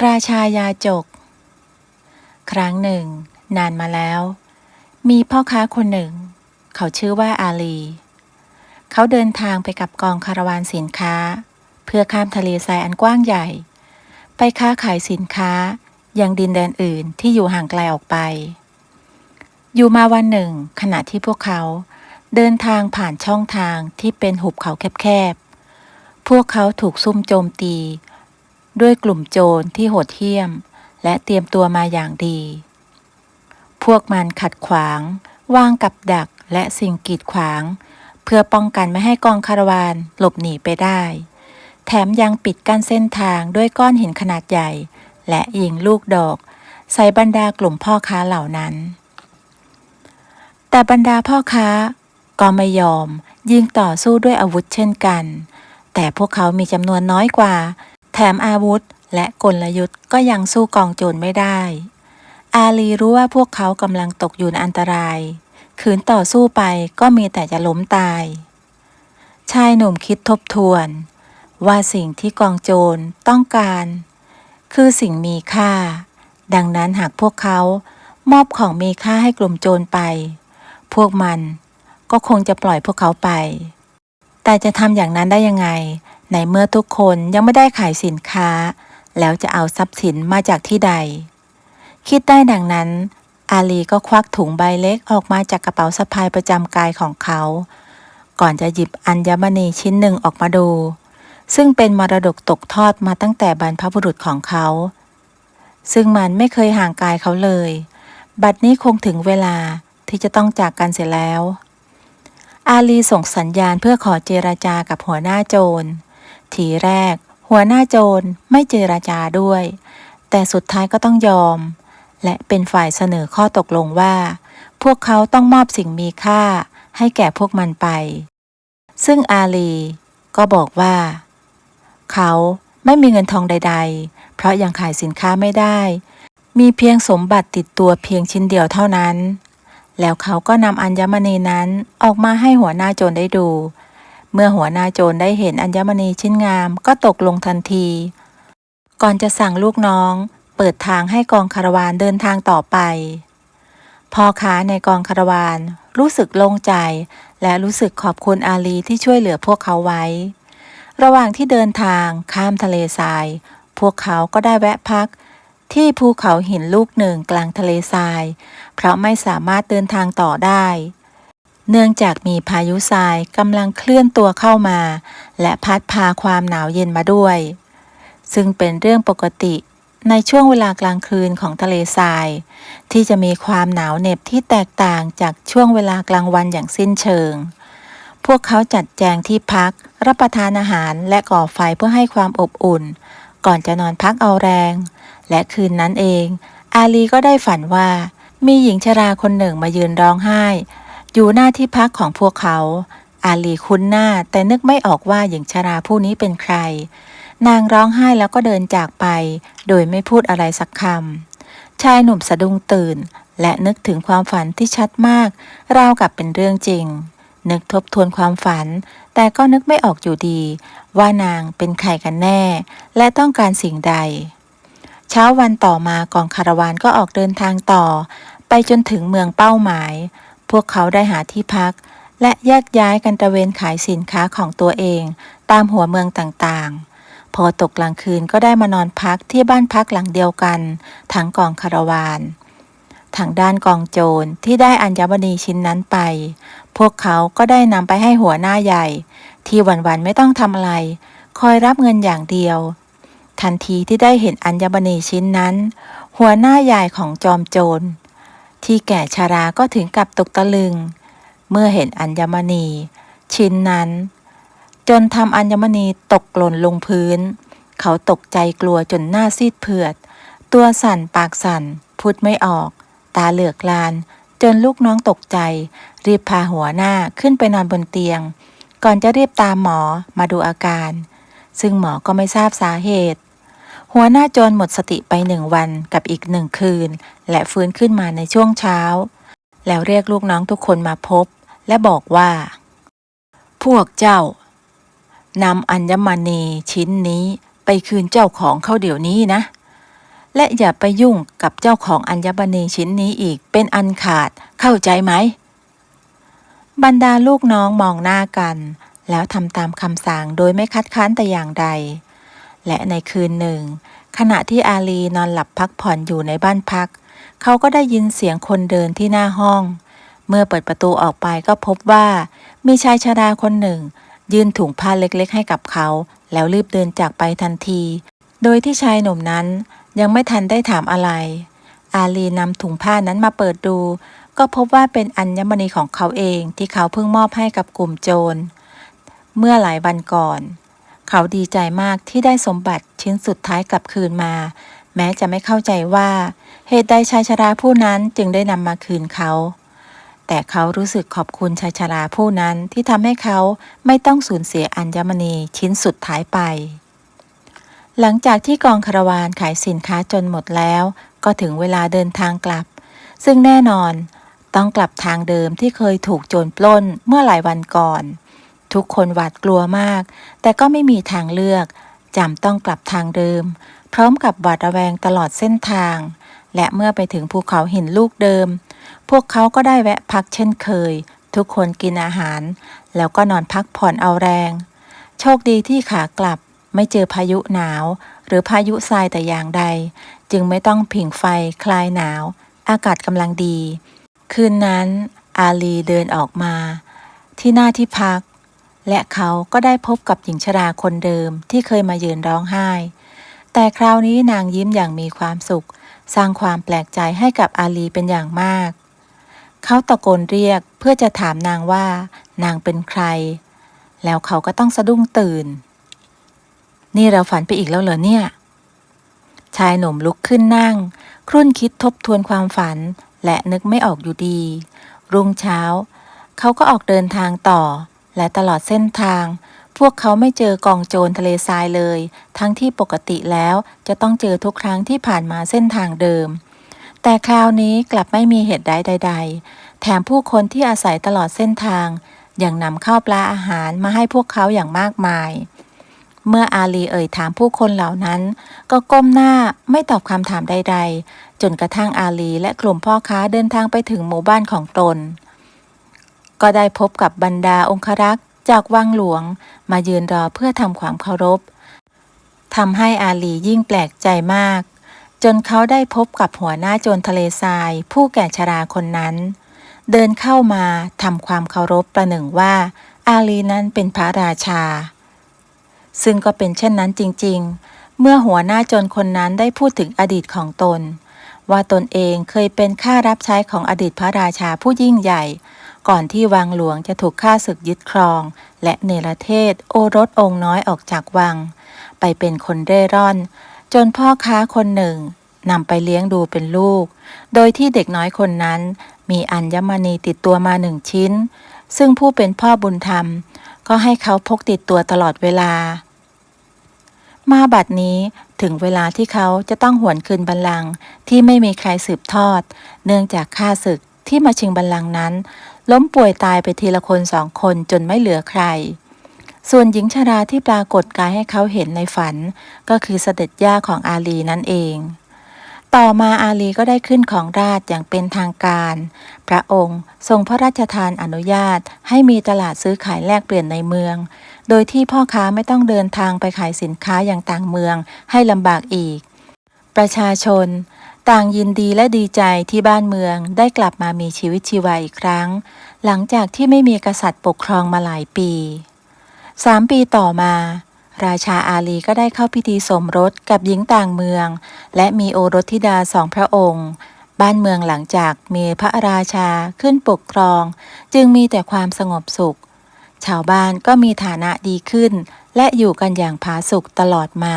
ราชายาจก ครั้งหนึ่ง นานมาแล้ว มีพ่อค้าคนหนึ่ง เขาชื่อว่าอาลี เขาเดินทางไปกับกองคาราวานสินค้า เพื่อข้ามทะเลทรายอันกว้างใหญ่ ไปค้าขายสินค้ายังดินแดนอื่นที่อยู่ห่างไกลออกไป อยู่มาวันหนึ่ง ขณะที่พวกเขาเดินทางผ่านช่องทางที่เป็นหุบเขาแคบๆ พวกเขาถูกซุ่มโจมตี ด้วยกลุ่มโจรที่โหดเหี้ยม และเตรียมตัวมาอย่างดี พวกมันขัดขวาง วางกับดักและสิ่งกีดขวาง เพื่อป้องกันไม่ให้กองคาราวานหลบหนีไปได้ แถมยังปิดกั้นเส้นทางด้วยก้อนหินขนาดใหญ่ และยิงลูกดอกใส่บรรดากลุ่มพ่อค้าเหล่านั้น แต่บรรดาพ่อค้าก็ไม่ยอมยิงต่อสู้ด้วยอาวุธเช่นกัน แต่พวกเขามีจำนวนน้อยกว่า แถมอาวุธและกลยุทธ์ก็ยังสู้กองโจรไม่ได้ อาลีรู้ว่าพวกเขากำลังตกอยู่ในอันตราย ขืนต่อสู้ไปก็มีแต่จะล้มตาย ชายหนุ่มคิดทบทวน ว่าสิ่งที่กองโจรต้องการ คือสิ่งมีค่า ดังนั้นหากพวกเขามอบของมีค่าให้กลุ่มโจรไป พวกมันก็คงจะปล่อยพวกเขาไป แต่จะทำอย่างนั้นได้ยังไง ในเมื่อทุกคนยังไม่ได้ขายสินค้า แล้วจะเอาทรัพย์สินมาจากที่ใด คิดได้ดังนั้น อาลีก็ควักถุงใบเล็กออกมาจากกระเป๋าสะพายประจำกายของเขา ก่อนจะหยิบอัญมณีชิ้นหนึ่งออกมาดู ซึ่งเป็นมรดกตกทอดมาตั้งแต่บรรพบุรุษของเขา ซึ่งมันไม่เคยห่างกายเขาเลย บัดนี้คงถึงเวลาที่จะต้องจากกันเสียแล้วอาลีส่งสัญญาณเพื่อขอเจราจากับหัวหน้าโจร ทีแรก หัวหน้าโจรไม่เจราจาด้วย แต่สุดท้ายก็ต้องยอม และเป็นฝ่ายเสนอข้อตกลงว่า พวกเขาต้องมอบสิ่งมีค่าให้แก่พวกมันไป ซึ่งอาลีก็บอกว่า เขาไม่มีเงินทองใด ๆ เพราะยังขายสินค้าไม่ได้ มีเพียงสมบัติติดตัวเพียงชิ้นเดียวเท่านั้น แล้วเขาก็นำอัญมณีนั้นออกมาให้หัวหน้าโจรได้ดู เมื่อหัวหน้าโจรได้เห็นอัญมณีชิ้นงามก็ตกลงทันที ก่อนจะสั่งลูกน้อง เปิดทางให้กองคารวานเดินทางต่อไปพ่อค้าในกองคารวานรู้สึกโล่งใจ และรู้สึกขอบคุณอาลีที่ช่วยเหลือพวกเขาไว้ ระหว่างที่เดินทางข้ามทะเลทราย พวกเขาก็ได้แวะพัก ที่ภูเขาหินลูกหนึ่งกลางทะเลทราย เพราะไม่สามารถเดินทางต่อได้ เนื่องจากมีพายุทรายกำลังเคลื่อนตัวเข้ามา และพัดพาความหนาวเย็นมาด้วย ซึ่งเป็นเรื่องปกติในช่วงเวลากลางคืนของทะเลทราย ที่จะมีความหนาวเหน็บที่แตกต่างจากช่วงเวลากลางวันอย่างสิ้นเชิง พวกเขาจัดแจงที่พัก รับประทานอาหารและก่อไฟเพื่อให้ความอบอุ่น ก่อนจะนอนพักเอาแรง และคืนนั้นเอง อาลีก็ได้ฝันว่า มีหญิงชราคนหนึ่งมายืนร้องไห้ อยู่หน้าที่พักของพวกเขา อาลีคุ้นหน้าแต่นึกไม่ออกว่าหญิงชราผู้นี้เป็นใคร นางร้องไห้แล้วก็เดินจากไป โดยไม่พูดอะไรสักคำชายหนุ่มสะดุ้งตื่น และนึกถึงความฝันที่ชัดมาก ราวกับเป็นเรื่องจริง นึกทบทวนความฝัน แต่ก็นึกไม่ออกอยู่ดี ว่านางเป็นใครกันแน่ และต้องการสิ่งใด เช้าวันต่อมากองคาราวานก็ออกเดินทางต่อ ไปจนถึงเมืองเป้าหมาย พวกเขาได้หาที่พัก และแยกย้ายกันตระเวนขายสินค้าของตัวเอง ตามหัวเมืองต่างๆ พอตกกลางคืนก็ได้มานอนพักที่บ้านพักหลังเดียวกัน ทั้งกองคาราวานทางด้านกองโจรที่ได้อัญมณีชิ้นนั้นไป พวกเขาก็ได้นำไปให้หัวหน้าใหญ่ ที่วันๆไม่ต้องทำอะไร คอยรับเงินอย่างเดียว ทันทีที่ได้เห็นอัญมณีชิ้นนั้น หัวหน้าใหญ่ของจอมโจร ที่แก่ชาราก็ถึงกับตกตะลึง เมื่อเห็นอัญมณี ชิ้นนั้น จนทำอัญมณีตกหล่นลงพื้น เขาตกใจกลัวจนหน้าซีดเผือด ตัวสั่นปากสั่น พูดไม่ออก ตาเหลือกลาน จนลูกน้องตกใจ รีบพาหัวหน้าขึ้นไปนอนบนเตียง ก่อนจะรีบตามหมอมาดูอาการ ซึ่งหมอก็ไม่ทราบสาเหตุ หัวหน้าโจรหมดสติไปหนึ่งวันกับอีกหนึ่งคืน และฟื้นขึ้นมาในช่วงเช้า แล้วเรียกลูกน้องทุกคนมาพบ และบอกว่า พวกเจ้านำอัญมณีชิ้นนี้ไปคืนเจ้าของเขาเดี๋ยวนี้นะ และอย่าไปยุ่งกับเจ้าของอัญมณีชิ้นนี้อีกเป็นอันขาดเข้าใจไหม บรรดาลูกน้องมองหน้ากัน แล้วทำตามคำสั่งโดยไม่คัดค้านแต่อย่างใด และในคืนหนึ่ง ขณะที่อาลีนอนหลับพักผ่อนอยู่ในบ้านพัก เขาก็ได้ยินเสียงคนเดินที่หน้าห้อง เมื่อเปิดประตูออกไปก็พบว่า มีชายชราคนหนึ่ง ยื่นถุงผ้าเล็กๆ ให้กับเขา แล้วรีบเดินจากไปทันที โดยที่ชายหนุ่มนั้นยังไม่ทันได้ถามอะไร อาลีนำถุงผ้านั้นมาเปิดดู ก็พบว่าเป็นอัญมณีของเขาเองที่เขาเพิ่งมอบให้กับกลุ่มโจร เมื่อหลายวันก่อน เขาดีใจมากที่ได้สมบัติชิ้นสุดท้ายกลับคืนมา แม้จะไม่เข้าใจว่า เหตุใดชายชราผู้นั้นจึงได้นำมาคืนเขา แต่เขารู้สึกขอบคุณชายชราผู้นั้นที่ทำให้เขาไม่ต้องสูญเสียอัญมณีชิ้นสุดท้ายไป หลังจากที่กองคาราวานขายสินค้าจนหมดแล้ว ก็ถึงเวลาเดินทางกลับ ซึ่งแน่นอน ต้องกลับทางเดิมที่เคยถูกโจรปล้นเมื่อหลายวันก่อน ทุกคนหวาดกลัวมาก แต่ก็ไม่มีทางเลือกจำต้องกลับทางเดิม พร้อมกับหวาดระแวงตลอดเส้นทาง และเมื่อไปถึงภูเขาหินลูกเดิม พวกเขาก็ได้แวะพักเช่นเคย ทุกคนกินอาหาร แล้วก็นอนพักผ่อนเอาแรง โชคดีที่ขากลับไม่เจอพายุหนาว หรือพายุทรายแต่อย่างใด จึงไม่ต้องผิงไฟคลายหนาว อากาศกำลังดี คืนนั้น อาลีเดินออกมา ที่หน้าที่พัก และเขาก็ได้พบกับหญิงชราคนเดิมที่เคยมายืนร้องไห้ แต่คราวนี้นางยิ้มอย่างมีความสุข สร้างความแปลกใจให้กับอาลีเป็นอย่างมาก เขาตะโกนเรียกเพื่อจะถามนางว่า นางเป็นใคร แล้วเขาก็ต้องสะดุ้งตื่น นี่เราฝันไปอีกแล้วเหรอเนี่ย ชายหนุ่มลุกขึ้นนั่ง ครุ่นคิดทบทวนความฝันและนึกไม่ออกอยู่ดี รุ่งเช้า เขาก็ออกเดินทางต่อ และตลอดเส้นทาง พวกเขาไม่เจอกองโจรทะเลทรายเลย ทั้งที่ปกติแล้วจะต้องเจอทุกครั้งที่ผ่านมาเส้นทางเดิม แต่คราวนี้กลับไม่มีเหตุใดใด ๆ แถมผู้คนที่อาศัยตลอดเส้นทางยังนำข้าวปลาอาหารมาให้พวกเขาอย่างมากมาย เมื่ออาลีเอ่ยถามผู้คนเหล่านั้น ก็ก้มหน้าไม่ตอบคำถามใด ๆ จนกระทั่งอาลีและกลุ่มพ่อค้าเดินทางไปถึงหมู่บ้านของตน ก็ได้พบกับบรรดาองครักษ์จากวังหลวงมายืนรอเพื่อทำความเคารพทำให้อาลียิ่งแปลกใจมาก จนเขาได้พบกับหัวหน้าโจรทะเลทราย ผู้แก่ชราคนนั้น เดินเข้ามาทำความเคารพประหนึ่งว่า อาลีนั้นเป็นพระราชา ซึ่งก็เป็นเช่นนั้นจริง ๆ เมื่อหัวหน้าโจรคนนั้นได้พูดถึงอดีตของตน ว่าตนเองเคยเป็นข้ารับใช้ของอดีตพระราชาผู้ยิ่งใหญ่ ก่อนที่วังหลวงจะถูกข้าศึกยึดครอง และเนรเทศโอรสองค์น้อยออกจากวัง ไปเป็นคนเร่ร่อน จนพ่อค้าคนหนึ่งนำไปเลี้ยงดูเป็นลูก โดยที่เด็กน้อยคนนั้น มีอัญมณีติดตัวมาหนึ่งชิ้น ซึ่งผู้เป็นพ่อบุญธรรม ก็ให้เขาพกติดตัวตลอดเวลา มาบัดนี้ถึงเวลาที่เขาจะต้องหวนคืนบัลลังก์ที่ไม่มีใครสืบทอด เนื่องจากข้าศึกที่มาชิงบัลลังก์นั้น ล้มป่วยตายไปทีละคนสองคนจนไม่เหลือใคร ส่วนหญิงชราที่ปรากฏกายให้เขาเห็นในฝัน ก็คือเสด็จย่าของอาลีนั่นเอง ต่อมาอาลีก็ได้ขึ้นของราชอย่างเป็นทางการ พระองค์ทรงพระราชทานอนุญาตให้มีตลาดซื้อขายแลกเปลี่ยนในเมือง โดยที่พ่อค้าไม่ต้องเดินทางไปขายสินค้าอย่างต่างเมืองให้ลำบากอีก ประชาชน ต่างยินดีและดีใจที่บ้านเมืองได้กลับมามีชีวิตชีวาอีกครั้ง หลังจากที่ไม่มีกษัตริย์ปกครองมาหลายปีสามปีต่อมา ราชาอาลีก็ได้เข้าพิธีสมรสกับหญิงต่างเมือง และมีโอรสธิดาสองพระองค์ บ้านเมืองหลังจากมีพระราชาขึ้นปกครอง จึงมีแต่ความสงบสุข ชาวบ้านก็มีฐานะดีขึ้น และอยู่กันอย่างผาสุกตลอดมา